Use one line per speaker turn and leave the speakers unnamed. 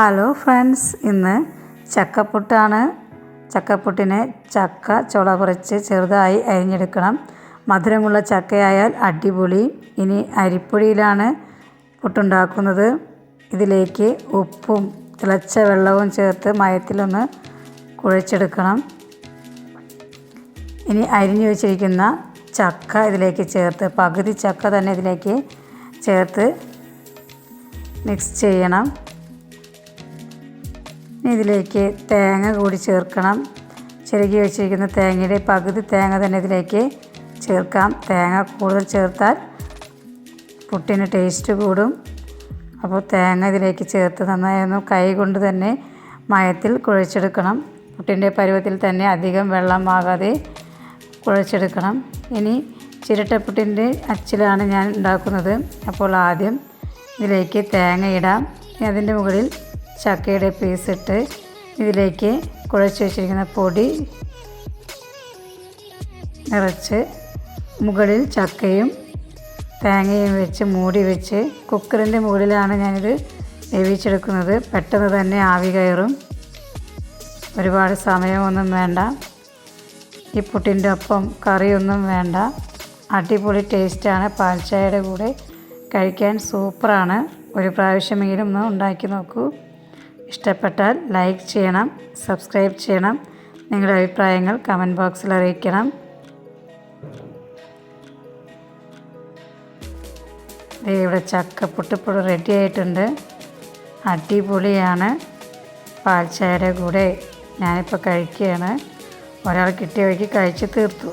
Hello friends ഇന്ന് ചക്കപ്പുട്ടാണ്. ചക്കപ്പുട്ടിനെ ചക്ക ചുള കുറച്ച് ചെറുതായി അരിഞ്ഞെടുക്കണം. മധുരമുള്ള ചക്കയായാൽ അടിപൊളി. ഇനി അരിപ്പൊടിയിലാണ് പുട്ടുണ്ടാക്കുന്നത്. ഇതിലേക്ക് ഉപ്പും തിളച്ച വെള്ളവും ചേർത്ത് മയത്തിലൊന്ന് കുഴച്ചെടുക്കണം. ഇനി അരിഞ്ഞു വെച്ചിരിക്കുന്ന ചക്ക ഇതിലേക്ക് ചേർത്ത് പകുതി ചക്ക തന്നെ ഇതിലേക്ക് ചേർത്ത് മിക്സ് ചെയ്യണം. ഇതിലേക്ക് തേങ്ങ കൂടി ചേർക്കണം. ചിരകി വെച്ചിരിക്കുന്ന തേങ്ങയുടെ പകുതി തേങ്ങ തന്നെ ഇതിലേക്ക് ചേർക്കാം. തേങ്ങ കൂടുതൽ ചേർത്താൽ പുട്ടിന് ടേസ്റ്റ് കൂടും. അപ്പോൾ തേങ്ങ ഇതിലേക്ക് ചേർത്ത് നന്നായി ഒന്ന് കൈ കൊണ്ട് തന്നെ മയത്തിൽ കുഴച്ചെടുക്കണം. പുട്ടിന്റെ പരുവത്തിൽ തന്നെ അധികം വെള്ളം വെള്ളമാകാതെ കുഴച്ചെടുക്കണം. ഇനി ചിരട്ടപ്പുട്ടിന്റെ അച്ചിലാണ് ഞാൻ ഉണ്ടാക്കുന്നത്. അപ്പോൾ ആദ്യം ഇതിലേക്ക് തേങ്ങ ഇടാം. അതിന്റെ മുകളിൽ ചക്കയുടെ പീസ് ഇട്ട് ഇതിലേക്ക് കുഴച്ച് വെച്ചിരിക്കുന്ന പൊടി നിറച്ച് മുകളിൽ ചക്കയും തേങ്ങയും വെച്ച് മൂടി വെച്ച് കുക്കറിന്റെ മുകളിലാണ് ഞാനിത് വേവിച്ചെടുക്കുന്നത്. പെട്ടെന്ന് തന്നെ ആവി കയറും. ഒരുപാട് സമയമൊന്നും വേണ്ട. ഈ പുട്ടിന്റെ ഒപ്പം കറിയൊന്നും വേണ്ട. അടിപൊളി ടേസ്റ്റാണ് പാൽച്ചായയുടെ കൂടെ കഴിക്കാൻ സൂപ്പറാണ്. ഒരു പ്രാവശ്യമെങ്കിലും ഒന്ന് ഉണ്ടാക്കി നോക്കൂ. ഇഷ്ടപ്പെട്ടാൽ ലൈക്ക് ചെയ്യണം സബ്സ്ക്രൈബ് ചെയ്യണം നിങ്ങളുടെ അഭിപ്രായങ്ങൾ കമന്റ് ബോക്സിൽ അറിയിക്കണം. ഇവിടെ ചക്ക പുട്ടിപ്പൊടി റെഡി ആയിട്ടുണ്ട്. അടിപൊളിയാണ്. പാൽച്ചായയുടെ കൂടെ ഞാനിപ്പോൾ കഴിക്കുകയാണ്. ഒരാൾ കിട്ടിയ വഴിക്ക് കഴിച്ച് തീർത്തു.